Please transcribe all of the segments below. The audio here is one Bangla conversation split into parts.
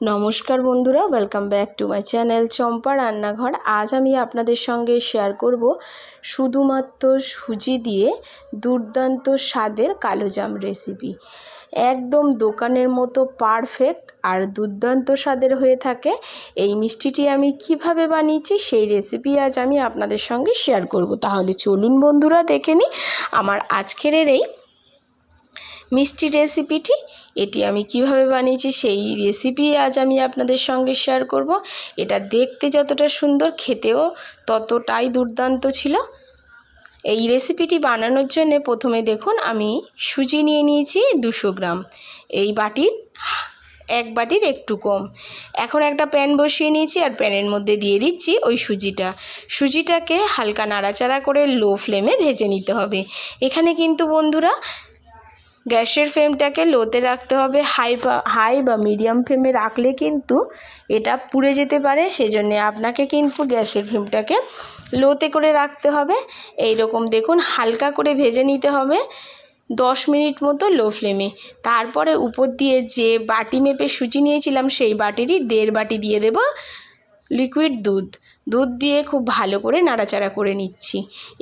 নমস্কার বন্ধুরা welcome back to my channel Champa রান্নাঘর। আজ আমি আপনাদের সঙ্গে শেয়ার করব শুধুমাত্র সুজি দিয়ে দুর্দান্ত স্বাদের কালোজাম রেসিপি একদম দোকানের মতো পারফেক্ট আর দুর্দান্ত স্বাদের হয়ে থাকে। এই মিষ্টিটি আমি কীভাবে বানিয়েছি সেই রেসিপি আজ আমি আপনাদের সঙ্গে শেয়ার করব। তাহলে চলুন বন্ধুরা, দেখে নিই আমার আজকের এই মিষ্টি রেসিপিটি এটি আমি কীভাবে বানিয়েছি সেই রেসিপি আজ আমি আপনাদের সঙ্গে শেয়ার করব। এটা দেখতে যতটা সুন্দর, খেতেও ততটাই দুর্দান্ত ছিল। এই রেসিপিটি বানানোর জন্য প্রথমে দেখুন, আমি সুজি নিয়ে নিয়েছি দুশো গ্রাম। এই বাটির এক বাটির একটু কম। এখন একটা প্যান বসিয়ে নিয়েছি আর প্যানের মধ্যে দিয়ে দিচ্ছি ওই সুজিটা। সুজিটাকে হালকা নাড়াচাড়া করে লো ফ্লেমে ভেজে নিতে হবে। এখানে কিন্তু বন্ধুরা গ্যাসের ফ্লেমটাকে লোতে রাখতে হবে, হাই বা হাই বা মিডিয়াম ফ্লেমে রাখলে কিন্তু এটা পুড়ে যেতে পারে। সেজন্য আপনাকে কিন্তু গ্যাসের ফ্লেমটাকে লোতে করে রাখতে হবে। এই রকম দেখুন, হালকা করে ভেজে নিতে হবে দশ মিনিট মতো লো ফ্লেমে। তারপরে উপর দিয়ে যে বাটি মেপে সুজি নিয়েছিলাম, সেই বাটিরই দেড় বাটি দিয়ে দেব লিকুইড দুধ। দুধ দিয়ে খুব ভালো করে নাড়াচাড়া করে নিচ্ছি।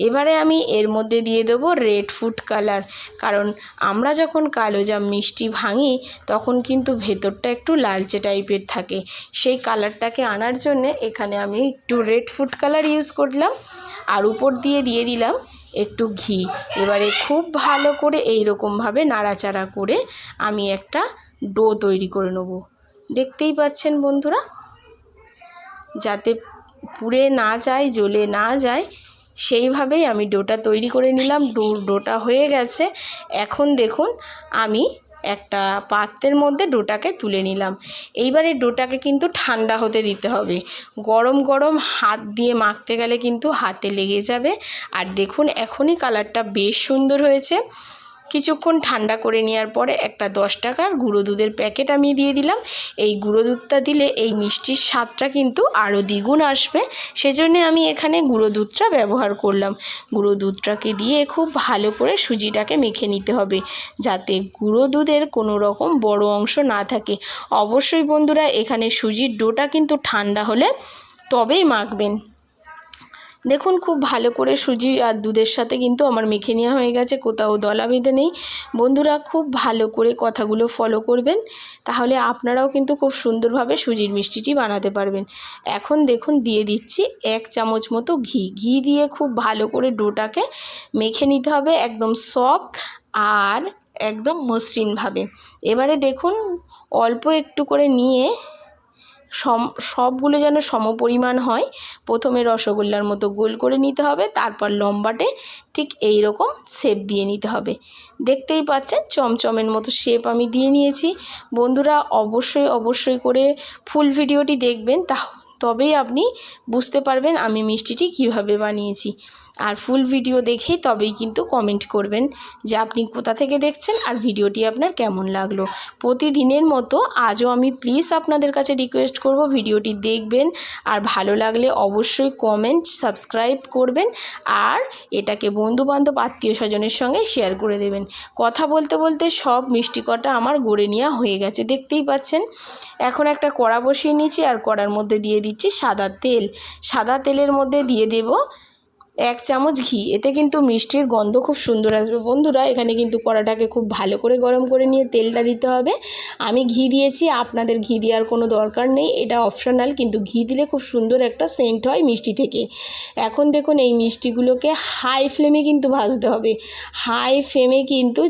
এবারে আমি এর মধ্যে দিয়ে দেবো রেড ফুড কালার কারণ আমরা যখন কালো জাম মিষ্টি ভাঙি, তখন কিন্তু ভেতরটা একটু লালচে টাইপের থাকে। সেই কালারটাকে আনার জন্যে এখানে আমি একটু রেড ফুড কালার ইউজ করলাম, আর উপর দিয়ে দিয়ে দিলাম একটু ঘি। এবারে খুব ভালো করে এই রকমভাবে নাড়াচাড়া করে আমি একটা ডো তৈরি করে নেব। দেখতেই পাচ্ছেন বন্ধুরা? যাতে পুড়ে না যায়, জ্বলে না যায়, সেইভাবেই আমি ডোটা তৈরি করে নিলাম। ডো, ডোটা হয়ে গেছে। এখন দেখুন, আমি একটা পাত্রের মধ্যে ডোটাকে তুলে নিলাম। এইবারে ডোটাকে কিন্তু ঠান্ডা হতে দিতে হবে। গরম গরম হাত দিয়ে মাখতে গেলে কিন্তু হাতে লেগে যাবে। আর দেখুন, এখনই কালারটা বেশ সুন্দর হয়েছে। কিছুক্ষণ ঠান্ডা করে নেওয়ার পরে একটা দশ টাকার গুঁড়ো দুধের প্যাকেট আমি দিয়ে দিলাম। এই গুঁড়ো দুধটা দিলে এই মিষ্টির স্বাদটা কিন্তু আরও দ্বিগুণ আসবে। সেজন্য আমি এখানে গুঁড়ো দুধটা ব্যবহার করলাম। গুঁড়ো দুধটাকে দিয়ে খুব ভালো করে সুজিটাকে মেখে নিতে হবে যাতে গুঁড়ো দুধের কোনো রকম বড় অংশ না থাকে। অবশ্যই বন্ধুরা, এখানে সুজির ডোটা কিন্তু ঠান্ডা হলে তবেই মাখবেন। দেখুন, খুব ভালো করে সুজি আর দুধের সাথে কিন্তু আমার মেখে নেওয়া হয়ে গেছে, কোথাও দলা বেঁধে নেই। বন্ধুরা, খুব ভালো করে কথাগুলো ফলো করবেন, তাহলে আপনারাও কিন্তু খুব সুন্দরভাবে সুজির মিষ্টিটি বানাতে পারবেন। এখন দেখুন, দিয়ে দিচ্ছি এক চামচ মতো ঘি। ঘি দিয়ে খুব ভালো করে ডোটাকে মেখে নিতে হবে একদম সফট আর একদম মসৃণভাবে। এবারে দেখুন, অল্প একটু করে নিয়ে সম, সবগুলো যেন সমপরিমাণ হয়। প্রথমে রসগোল্লার মতো গোল করে নিতে হবে, তারপর লম্বাটে ঠিক এই রকম শেপ দিয়ে নিতে হবে। দেখতেই পাচ্ছেন চমচমের মতো শেপ আমি দিয়ে নিয়েছি। বন্ধুরা, অবশ্যই অবশ্যই করে ফুল ভিডিওটি দেখবেন তা তবেই আপনি বুঝতে পারবেন আমি মিষ্টিটি কীভাবে বানিয়েছি। আর ফুল ভিডিও দেখেই তবেই কিন্তু কমেন্ট করবেন যে আপনি কোথা থেকে দেখছেন আর ভিডিওটি আপনার কেমন লাগল। প্রতিদিনের মতো আজও আমি প্লিজ আপনাদের কাছে রিকোয়েস্ট করব ভিডিওটি দেখবেন আর ভালো লাগলে অবশ্যই কমেন্ট সাবস্ক্রাইব করবেন আর এটাকে বন্ধুবান্ধব, আত্মীয় স্বজনের সঙ্গে শেয়ার করে দেবেন। কথা বলতে বলতে সব মিষ্টি কটা আমার গড়ে নেওয়া হয়ে গেছে, দেখতেই পাচ্ছেন। এখন একটা কড়া বসিয়ে নিয়েছি আর কড়ার মধ্যে দিয়ে দিচ্ছি সাদা তেল। সাদা তেলের মধ্যে দিয়ে দেব এক চামচ ঘি, এতে কিন্তু মিষ্টির গন্ধ খুব সুন্দর আসবে। বন্ধুরা, এখানে কিন্তু কড়াটাকে খুব ভালো করে গরম করে নিয়ে তেলটা দিতে হবে। আমি ঘি দিয়েছি, আপনাদের ঘি দেওয়ার কোনো দরকার নেই। এটা অপশনাল, কিন্তু ঘি দিলে খুব সুন্দর একটা সেন্ট হয় মিষ্টি থেকে। এখন দেখুন, এই মিষ্টিগুলোকে হাই ফ্লেমে কিন্তু ভাজতে হবে। হাই ফ্লেমে কিন্তু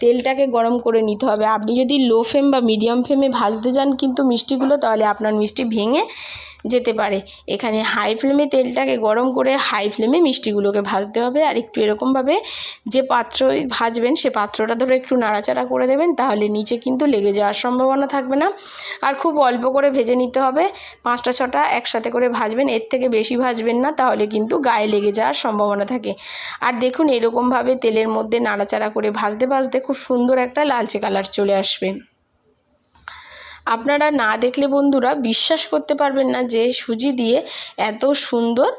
তেলটাকে গরম করে নিতে হবে। আপনি যদি লো ফ্লেম বা মিডিয়াম ফ্লেমে ভাজতে যান কিন্তু মিষ্টিগুলো, তাহলে আপনার মিষ্টি ভেঙে যেতে পারে। এখানে হাই ফ্লেমে তেলটাকে গরম করে হাই ফ্লেমে মিষ্টিগুলোকে ভাজতে হবে আর একটু এরকমভাবে যে পাত্র ভাজবেন সে পাত্রটা ধরে একটু নাড়াচাড়া করে দেবেন তাহলে নিচে কিন্তু লেগে যাওয়ার সম্ভাবনা থাকবে না। আর খুব অল্প করে ভেজে নিতে হবে। পাঁচটা ছটা একসাথে করে ভাজবেন, এর থেকে বেশি ভাজবেন না, তাহলে কিন্তু গায়ে লেগে যাওয়ার সম্ভাবনা থাকে। আর দেখুন এরকমভাবে তেলের মধ্যে নাড়াচাড়া করে ভাজতে ভাজতে খুব সুন্দর একটা লালচে কালার চলে আসবে। আপনারা না দেখলে বন্ধুরা বিশ্বাস করতে পারবেন না যে সুজি দিয়ে এত সুন্দর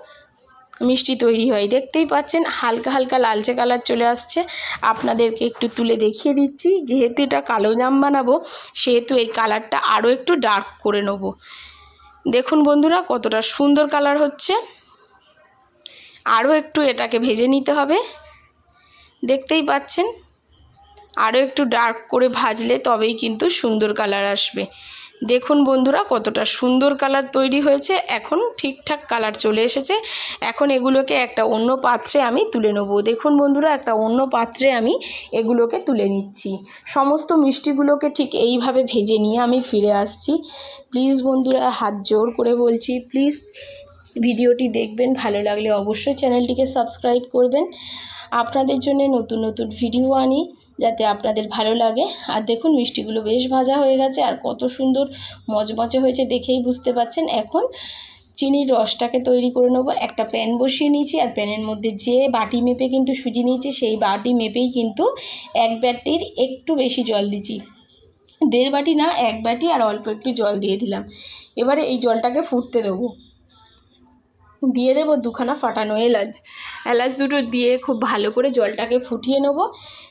মিষ্টি তৈরি হয়। দেখতেই পাচ্ছেন হালকা হালকা লালচে কালার চলে আসছে। আপনাদেরকে একটু তুলে দেখিয়ে দিচ্ছি। যেহেতু এটা কালো জাম বানাবো, সেহেতু এই কালারটা আরও একটু ডার্ক করে নেব। দেখুন বন্ধুরা কতটা সুন্দর কালার হচ্ছে। আরও একটু এটাকে ভেজে নিতে হবে। দেখতেই পাচ্ছেন আরও একটু ডার্ক করে ভাজলে তবেই কিন্তু সুন্দর কালার আসবে। দেখুন বন্ধুরা, কতটা সুন্দর কালার তৈরি হয়েছে। এখন ঠিকঠাক কালার চলে এসেছে। এখন এগুলোকে একটা অন্য পাত্রে আমি তুলে নেব। দেখুন বন্ধুরা, একটা অন্য পাত্রে আমি এগুলোকে তুলে নিচ্ছি। সমস্ত মিষ্টিগুলোকে ঠিক এইভাবে ভেজে নিয়ে আমি ফিরে আসছি। প্লিজ বন্ধুরা, হাত জোর করে বলছি প্লিজ ভিডিওটি দেখবেন। ভালো লাগলে অবশ্যই চ্যানেলটিকে সাবস্ক্রাইব করবেন। আপনাদের জন্য নতুন নতুন ভিডিও আনি। যাতে আপনাদের ভালো লাগে। আর দেখুন, মিষ্টিগুলো বেশ ভাজা হয়ে গেছে আর কত সুন্দর মচমচে হয়েছে দেখেই বুঝতে পাচ্ছেন। এখন চিনির রসটাকে তৈরি করে নেব। একটা প্যান বসিয়ে নিয়েছি আর প্যানের মধ্যে যে বাটি মেপে কিন্তু সুজি নিয়েছি, সেই বাটি মেপেই কিন্তু এক বাটির একটু বেশি জল দিচ্ছি। দেড় বাটি না, এক বাটি আর অল্প একটু জল দিয়ে দিলাম। এবারে এই জলটাকে ফুটতে দেবো। দিয়ে দেবো দুখানা ফাটানো এলাচ। এলাচ দুটো দিয়ে খুব ভালো করে জলটাকে ফুটিয়ে নেব।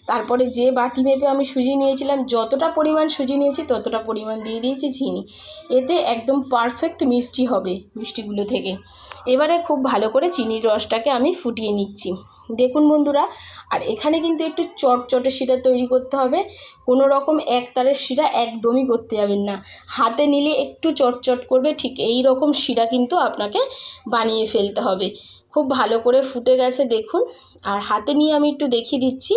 তারপরে যে বাটি মেপে আমি সুজি নিয়েছিলাম, যতটা পরিমাণ সুজি নিয়েছি ততটা পরিমাণ দিয়ে দিয়েছি চিনি এতে একদম পারফেক্ট মিষ্টি হবে মিষ্টিগুলো থেকে। এবারে খুব ভালো করে চিনির রসটাকে আমি ফুটিয়ে নিচ্ছি। দেখুন বন্ধুরা, আর এখানে কিন্তু একটু চটচটে শিরা তৈরি করতে হবে। কোনো রকম এক তারের শিরা একদমই করতে যাবেন না। হাতে নিলে একটু চটচট করবে, ঠিক এই রকম শিরা কিন্তু আপনাকে বানিয়ে ফেলতে হবে। খুব ভালো করে ফুটে গেছে, দেখুন। আর হাতে নিয়ে আমি একটু দেখিয়ে দিচ্ছি।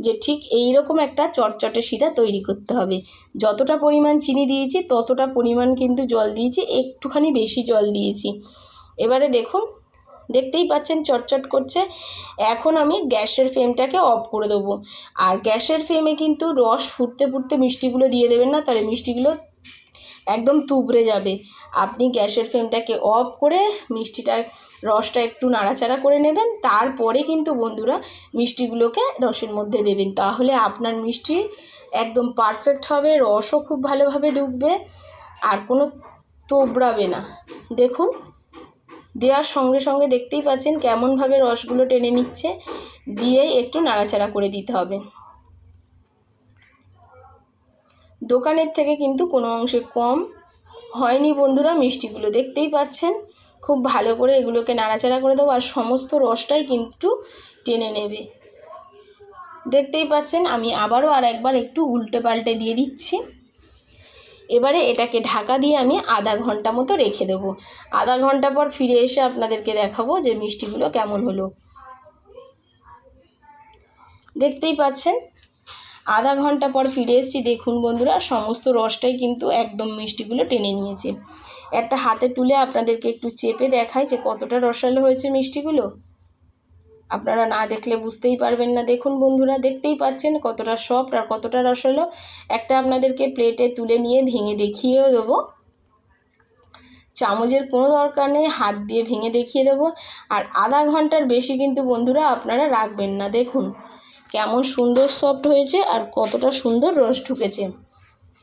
যে ঠিক এই রকম একটা চটচটে শিরা তৈরি করতে হবে। যতটা পরিমাণ চিনি দিয়েছি, ততটা পরিমাণ কিন্তু জল দিয়েছি, একটুখানি বেশি জল দিয়েছি। এবারে দেখুন, দেখতেই পাচ্ছেন চটচট করছে। এখন আমি গ্যাসের ফ্লেমটাকে অফ করে দেবো। আর গ্যাসের ফ্লেমে কিন্তু রস ফুটতে ফুটতে মিষ্টিগুলো দিয়ে দেবেন না, তাহলে মিষ্টিগুলো একদম তুবড়ে যাবে। আপনি গ্যাসের ফ্লেমটাকে অফ করে মিষ্টিটা রসটা একটু নাড়াচাড়া করে নেবেন, তারপরে কিন্তু বন্ধুরা মিষ্টিগুলোকে রসের মধ্যে দেবেন। তাহলে আপনার মিষ্টি একদম পারফেক্ট হবে, রসও খুব ভালোভাবে ডুববে, আর কোনো তোবড়াবে না। দেখুন, দেওয়ার সঙ্গে সঙ্গে দেখতেই পাচ্ছেন কেমনভাবে রসগুলো টেনে নিচ্ছে, দিয়েই একটু নাড়াচাড়া করে দিতে হবে। দোকানের থেকে কিন্তু কোনো অংশে কম হয়নি বন্ধুরা, মিষ্টিগুলো দেখতেই পাচ্ছেন। খুব ভালো করে এগুলোকে নাড়াচাড়া করে দেবো আর সমস্ত রসটাই কিন্তু টেনে নেবে। দেখতেই পাচ্ছেন, আমি আবারও আর একবার একটু উল্টে পাল্টে দিয়ে দিচ্ছি। এবারে এটাকে ঢাকা দিয়ে আমি আধা ঘণ্টা মতো রেখে দেবো। আধা ঘণ্টা পর ফিরে এসে আপনাদেরকে দেখাবো যে মিষ্টিগুলো কেমন হলো। দেখতেই পাচ্ছেন, আধা ঘণ্টা পর ফিরে এসেছি। দেখুন বন্ধুরা, সমস্ত রসটাই কিন্তু একদম মিষ্টিগুলো টেনে নিয়েছে। একটা হাতে তুলে আপনাদেরকে একটু চেপে দেখায় যে কতটা রসালো হয়েছে মিষ্টিগুলো। আপনারা না দেখলে বুঝতেই পারবেন না। দেখুন বন্ধুরা, দেখতেই পাচ্ছেন কতটা সফট আর কতটা রসালো। একটা আপনাদেরকে প্লেটে তুলে নিয়ে ভেঙে দেখিয়েও দেবো। চামচের কোনো দরকার নেই, হাত দিয়ে ভেঙে দেখিয়ে দেবো। আর আধা ঘণ্টার বেশি কিন্তু বন্ধুরা আপনারা রাখবেন না। দেখুন কেমন সুন্দর সফট হয়েছে আর কতটা সুন্দর রস ঢুকেছে।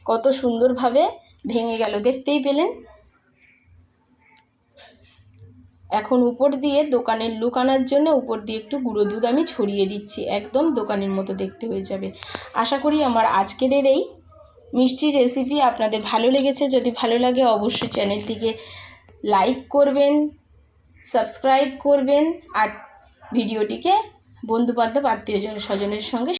কত সুন্দরভাবে ভেঙে গেল, দেখতেই পেলেন? এখন উপর দিয়ে দোকানের লুক আনার জন্য উপর দিয়ে একটু গুঁড়ো দুধ আমি ছড়িয়ে দিচ্ছি। একদম দোকানের মতো দেখতে হয়ে যাবে। আশা করি আমার আজকের এই মিষ্টি রেসিপি আপনাদের ভালো লেগেছে। যদি ভালো লাগে অবশ্যই চ্যানেলটিকে লাইক করবেন সাবস্ক্রাইব করবেন আর ভিডিওটিকে বন্ধুবান্ধব আত্মীয় স্বজনের সঙ্গে